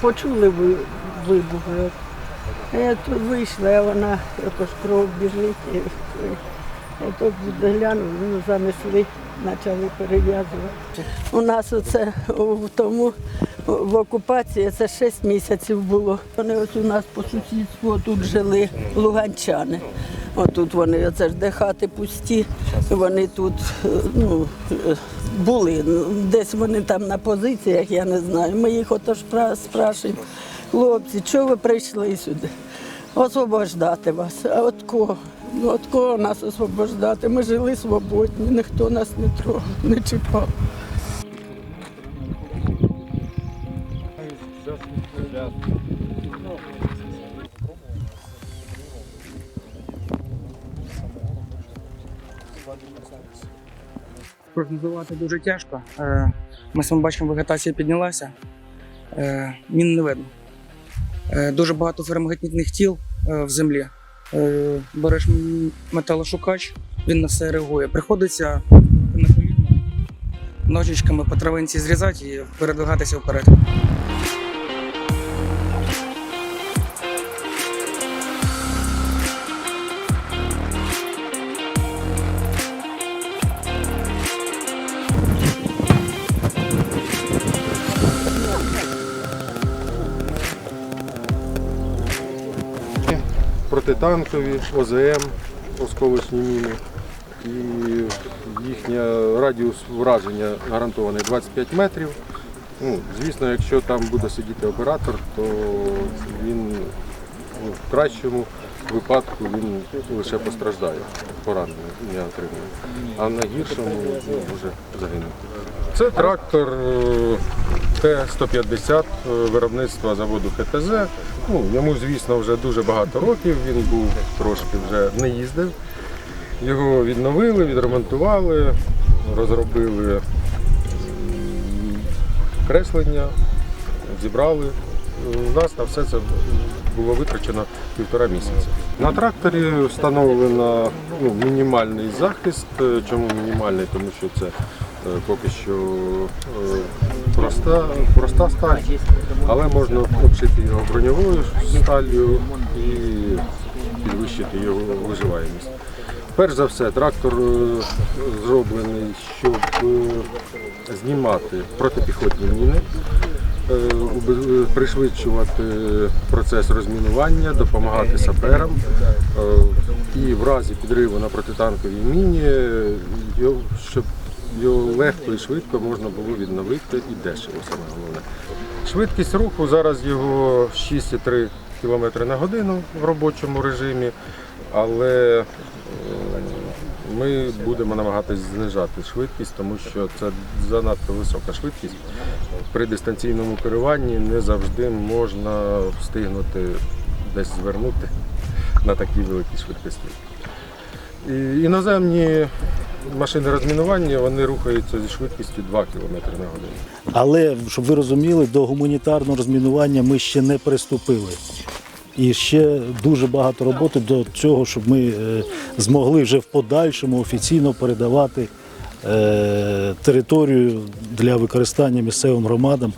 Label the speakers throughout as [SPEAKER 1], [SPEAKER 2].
[SPEAKER 1] почули ви- вибухи. Я тут вийшла, а вона ж кров біжить. І, і тут глянули, ну, занесли, почали перев'язувати. У нас оце в тому в окупації це 6 місяців було. Вони ось у нас по сусідству тут жили луганчани. Отут вони, оце ж де хати пусті, вони тут е, ну, е, були. Десь вони там на позиціях, я не знаю. Ми їх ото спра- спрашуємо, хлопці, чого ви прийшли сюди? Освобождати вас. А от кого? Ну, от кого нас освобождати? Ми жили свободні, ніхто нас не трогав, не чіпав.
[SPEAKER 2] Прогнозувати дуже тяжко. Е, Ми саме бачимо, вегетація піднялася, Е, мін не видно. Е, Дуже багато ферромагнітних тіл в землі. Береш металошукач, він на все реагує. Приходиться на коліна ножичками по травинці зрізати і передвигатися вперед.
[SPEAKER 3] Протитанкові, ОЗМ, осколочні міни. І їхня радіус враження гарантований 25 метрів. Ну, звісно, якщо там буде сидіти оператор, то він ну, в кращому випадку він лише постраждає, поранення не отримує. А на гіршому ну, може загинути. Це трактор е, Т-150 е, виробництва заводу ХТЗ. Ну, йому, звісно, вже дуже багато років, він був трошки вже не їздив. Його відновили, відремонтували, розробили креслення, зібрали. У нас на все це було витрачено півтора місяця. На тракторі встановлено ну, мінімальний захист. Е, Чому мінімальний? Тому що це е, поки що е, проста, проста сталь, але можна обшити його броньовою сталлю і підвищити його виживаємість. Перш за все, трактор зроблений, щоб знімати протипіхотні міни, пришвидшувати процес розмінування, допомагати саперам. е, І в разі підриву на протитанковій міні, е, щоб його легко і швидко можна було відновити і дешево саме головне. Швидкість руху зараз його 6,3 км на годину в робочому режимі, але е, ми будемо намагатися знижати швидкість, тому що це занадто висока швидкість. При дистанційному керуванні не завжди можна встигнути десь звернути на такій великій швидкості. І іноземні машини розмінування вони рухаються зі швидкістю 2 км на годину.
[SPEAKER 4] Але щоб ви розуміли, до гуманітарного розмінування ми ще не приступили. І ще дуже багато роботи до цього, щоб ми е, змогли вже в подальшому офіційно передавати е, територію для використання місцевим громадам.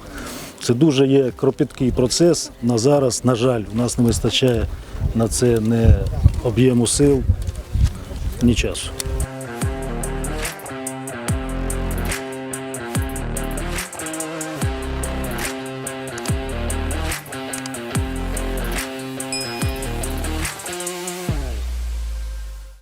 [SPEAKER 4] Це дуже є кропіткий процес. На зараз, на жаль, у нас не вистачає на це не об'єму сил, ні часу.